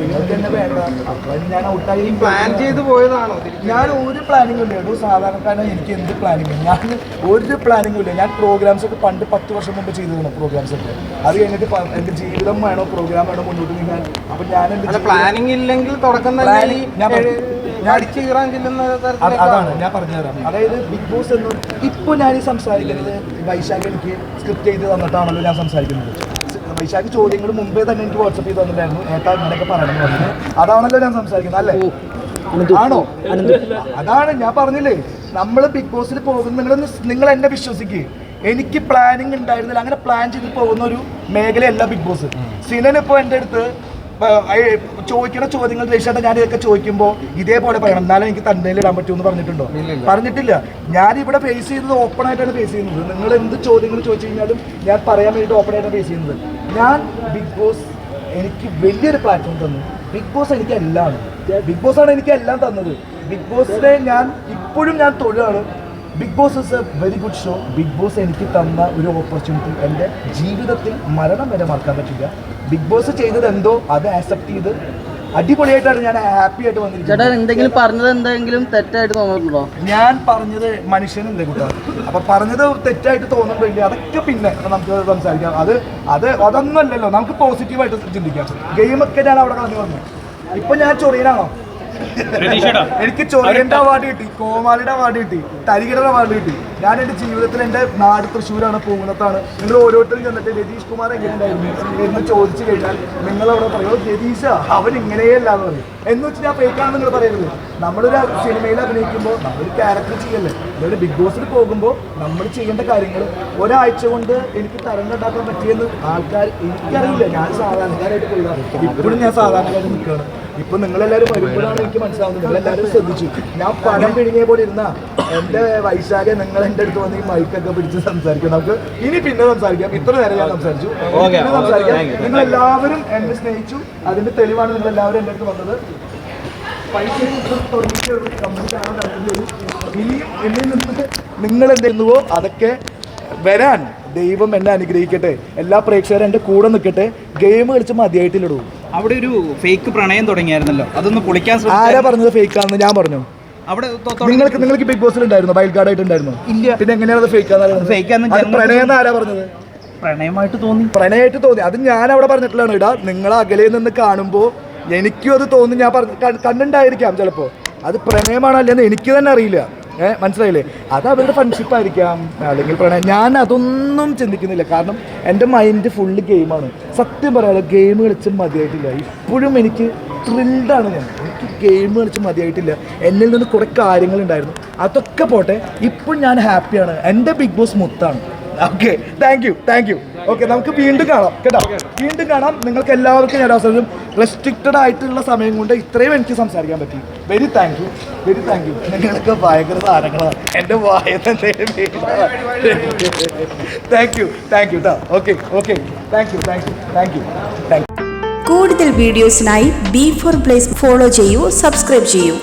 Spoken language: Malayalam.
നിങ്ങൾക്ക് തന്നെ വേണ്ട? അപ്പൊ ഞാൻ ഔട്ടായി പ്ലാൻ ചെയ്ത് പോയതാണോ ഞാൻ ഒരു പ്ലാനിങ്ങും ഇല്ല. ഒരു സാധാരണക്കാരൻ എനിക്ക് എന്ത് പ്ലാനിങ് ഞാൻ ഒരു പ്ലാനിങ്ങും ഇല്ല. ഞാൻ പ്രോഗ്രാംസ് ഒക്കെ പണ്ട് പത്ത് വർഷം മുമ്പ് ചെയ്തിരുന്നു പ്രോഗ്രാംസ് ഒക്കെ. അത് കഴിഞ്ഞിട്ട് എന്റെ എന്റെ ജീവിതം വേണോ? പ്രോഗ്രാം വേണോ? മുന്നോട്ട് നീങ്ങാൻ. അപ്പൊ ഞാൻ എന്റെ പ്ലാനിങ് ഇല്ലെങ്കിൽ തുടക്കം തന്നെ ഞാൻ. അതാണ്. ഞാൻ പറഞ്ഞുതരാം. അതായത് ബിഗ് ബോസ് എന്ന് ഇപ്പൊ ഞാൻ ഈ സംസാരിക്കുന്നത് വൈശാഖ് എനിക്ക് സ്ക്രിപ്റ്റ് ചെയ്ത് തന്നിട്ടാണല്ലോ ഞാൻ സംസാരിക്കുന്നത്. വൈശാഖ് ചോദ്യങ്ങൾ മുമ്പേ തന്നെ എനിക്ക് വാട്സപ്പ് ചെയ്ത് തന്നിട്ടായിരുന്നു ഏട്ടാ ഇങ്ങനെയൊക്കെ പറയണമെന്ന് പറഞ്ഞത് അതാണല്ലോ ഞാൻ സംസാരിക്കുന്നത് അല്ലേ? ആണോ? അതാണ് ഞാൻ പറഞ്ഞില്ലേ നമ്മൾ ബിഗ് ബോസിൽ പോകുന്ന നിങ്ങൾ നിങ്ങൾ എന്നെ വിശ്വസിക്കുക എനിക്ക് പ്ലാനിങ് ഉണ്ടായിരുന്നില്ല അങ്ങനെ പ്ലാൻ ചെയ്ത് പോകുന്ന ഒരു മേഖലയല്ല ബിഗ് ബോസ് സിനൻ ഇപ്പോൾ എന്റെ അടുത്ത് ചോദിക്കുന്ന ചോദ്യങ്ങൾ രജിസ്റ്റർ ഞാൻ ഇതൊക്കെ ചോദിക്കുമ്പോൾ ഇതേപോലെ പറയണം. എന്നാലും എനിക്ക് തന്നെ ഇടാൻ പറ്റുമെന്ന് പറഞ്ഞിട്ടുണ്ടോ? പറഞ്ഞിട്ടില്ല. ഞാൻ ഇവിടെ ഫേസ് ചെയ്യുന്നത് ഓപ്പൺ ആയിട്ടാണ് ഫേസ് ചെയ്യുന്നത്. നിങ്ങൾ എന്ത് ചോദ്യങ്ങൾ ചോദിച്ചു കഴിഞ്ഞാലും ഞാൻ പറയാൻ വേണ്ടിയിട്ട് ഓപ്പൺ ആയിട്ട് ഫേസ് ചെയ്യുന്നത്. ഞാൻ ബിഗ് ബോസ് എനിക്ക് വലിയൊരു പ്ലാറ്റ്ഫോം തന്നു. ബിഗ് ബോസ് എനിക്ക് എല്ലാം. ബിഗ് ബോസ് ആണ് എനിക്ക് എല്ലാം തന്നത്. ബിഗ് ബോസിനെ ഞാൻ ഇപ്പോഴും ഞാൻ തൊഴിലാണ്. Bigg Boss is a very good show Bigg Boss എനിക്ക് തന്ന ഒരു ഓപ്പർച്യൂണിറ്റി എന്റെ ജീവിതത്തിൽ മരണം വരെ മറക്കാൻ പറ്റില്ല. ബിഗ് ബോസ് ചെയ്തത് എന്തോ അത് ആക്സെപ്റ്റ് ചെയ്ത് അടിപൊളിയായിട്ടാണ് ഞാൻ ഹാപ്പി ആയിട്ട് ചേട്ടാ വന്നിരിക്കുന്നത് എന്തെങ്കിലും പറഞ്ഞത് എന്തെങ്കിലും തെറ്റായിട്ട് തോന്നുന്നുണ്ടോ? ഞാൻ പറഞ്ഞത് മനുഷ്യനല്ലേ കൂട്ടാ. അപ്പൊ പറഞ്ഞത് തെറ്റായിട്ട് തോന്നുന്നുണ്ടെങ്കിൽ അതൊക്കെ പിന്നെ നമുക്ക് സംസാരിക്കാം. അത് അത് അതൊന്നുമല്ലല്ലോ നമുക്ക് പോസിറ്റീവായിട്ട് ചിന്തിക്കാം. ഗെയിമൊക്കെ ഞാൻ അവിടെ കളഞ്ഞു വന്നു. ഇപ്പൊ ഞാൻ ചൊറിയനാണോ എനിക്ക് ചൊറിയന്റെ അവാർഡ് കിട്ടി കോമാളിയുടെ അവാർഡ് കിട്ടി തരികിടയുടെ അവാർഡ് കിട്ടി. ഞാൻ എന്റെ ജീവിതത്തിൽ എന്റെ നാട് തൃശ്ശൂരാണ് പൂങ്കുന്നത്താണ് നിങ്ങൾ ഓരോരുത്തരും ചെന്നിട്ട് രതീഷ് കുമാർ എങ്ങനെയുണ്ടായിരുന്നു എന്ന് ചോദിച്ചു കഴിഞ്ഞാൽ നിങ്ങൾ അവിടെ പറയോ രതീഷ അവൻ ഇങ്ങനെയല്ല എന്ന് പറയും. എന്ന് വെച്ച് ഞാൻ പേക്കാണെന്ന് നിങ്ങൾ പറയരുത്. നമ്മളൊരു സിനിമയിൽ അഭിനയിക്കുമ്പോൾ നമ്മളൊരു ക്യാരക്ടർ ചെയ്യല്ലേ? അതായത് ബിഗ് ബോസിൽ പോകുമ്പോൾ നമ്മൾ ചെയ്യേണ്ട കാര്യങ്ങൾ ഒരാഴ്ച കൊണ്ട് എനിക്ക് തരംഗണ്ടാക്കാൻ പറ്റിയെന്ന് ആൾക്കാർ എനിക്കറിയില്ല. ഞാൻ സാധാരണക്കാരായിട്ട് പോയതാണ് ഇപ്പോഴും ഞാൻ സാധാരണക്കാരായിട്ട് നിൽക്കുകയാണ്. ഇപ്പൊ നിങ്ങളെല്ലാവരും വരുമ്പോഴാണ് എനിക്ക് മനസ്സിലാവുന്നത്. നിങ്ങളെല്ലാവരും ശ്രദ്ധിച്ചു. ഞാൻ പണം പിഴുങ്ങിയ പോലെ ഇരുന്ന എന്റെ വൈശാഖ നിങ്ങൾ എന്റെ അടുത്ത് വന്ന് ഈ മൈക്കൊക്കെ പിടിച്ച് സംസാരിക്കാം. നമുക്ക് ഇനി പിന്നെ സംസാരിക്കാം. ഇത്ര നേരം ഞാൻ സംസാരിച്ചു. പിന്നെ സംസാരിക്കാം. നിങ്ങൾ എല്ലാവരും എന്നെ സ്നേഹിച്ചു. അതിന്റെ തെളിവാണ് നിങ്ങൾ എല്ലാവരും എന്റെ അടുത്ത് വന്നത്. എന്നിൽ നിന്നിട്ട് നിങ്ങൾ എന്തെന്നുവോ അതൊക്കെ വരാൻ ദൈവം എന്നെ അനുഗ്രഹിക്കട്ടെ. എല്ലാ പ്രേക്ഷകരും എന്റെ കൂടെ നിൽക്കട്ടെ. ഗെയിം കളിച്ച് മതിയായിട്ടില്ലടൂ. അവിടെ ഒരു ഫേക്ക് പ്രണയം തുടങ്ങിയായിരുന്നല്ലോ. അതൊന്ന് പൊളിക്കാൻ ആരാ പറഞ്ഞത് ഫേക്ക് ആണെന്ന് ഞാൻ പറഞ്ഞു. അവിടെ നിങ്ങൾക്ക് നിങ്ങൾക്ക് ബിഗ് ബോസിൽ ഉണ്ടായിരുന്നു? വൈൽഡ് കാർഡ് ആയിട്ട് ഉണ്ടായിരുന്നു? ഇല്ല. പിന്നെ എങ്ങനെയാണ് അത് ഫേക്ക് ആണെന്ന് ജനങ്ങൾക്ക് പ്രണയം എന്ന് ആരാ പറഞ്ഞത്? പ്രണയമായിട്ട് തോന്നി. പ്രണയമായിട്ട് തോന്നി. അത് ഞാൻ അവിടെ പറഞ്ഞിട്ടുള്ളതാണ്. ഇടാ നിങ്ങൾ അകലെ നിന്ന് കാണുമ്പോൾ എനിക്കും അത് തോന്നി ഞാൻ പറഞ്ഞ ക- കണ്ടിട്ടുണ്ടായിരിക്കാം ചിലപ്പോൾ അത് പ്രണയമാണോ അല്ലെന്ന് എനിക്ക് തന്നെ അറിയില്ല. ഏഹ് മനസ്സിലായില്ലേ? അത് അവരുടെ ഫ്രണ്ട്ഷിപ്പ് ആയിരിക്കാം. അല്ലെങ്കിൽ പ്രണയം. ഞാൻ അതൊന്നും ചിന്തിക്കുന്നില്ല. കാരണം എന്റെ മൈൻഡ് ഫുള്ള് ഗെയിമാണ് സത്യം പറയാതെ ഗെയിം കളിച്ച് മതിയായിട്ടില്ല. ഇപ്പോഴും എനിക്ക് ത്രില്ഡാണ് ഞാൻ. എനിക്ക് ഗെയിം കളിച്ച് മതിയായിട്ടില്ല. എന്നിൽ നിന്ന് കുറേ കാര്യങ്ങളുണ്ടായിരുന്നു. അതൊക്കെ പോട്ടെ. ഇപ്പം ഞാൻ ഹാപ്പിയാണ് എന്റെ ബിഗ് ബോസ് മുത്താണ്. Okay thank you thank you okay നമുക്ക് വീണ്ടും കാണാം. കേട്ടോ? വീണ്ടും കാണാം. നിങ്ങൾക്ക് എല്ലാവർക്കും ഞാൻ അവസരം റെസ്ട്രിക്റ്റഡ് ആയിട്ടുള്ള സമയം കൊണ്ട് ഇത്രയും എനിക്ക് സംസാരിക്കാൻ പറ്റി. Very thank you very thank you നിങ്ങളൊക്കെ ഭയങ്കര സാധനങ്ങളാണ്. എന്റെ വായ തന്നെ താങ്ക് യു താങ്ക് യു കേട്ടോ okay okay thank you thank you thank you thank you കൂടുതൽ വീഡിയോസിനായി ബി ഫോർ പ്ലേസ് ഫോളോ ചെയ്യൂ സബ്സ്ക്രൈബ് ചെയ്യൂ.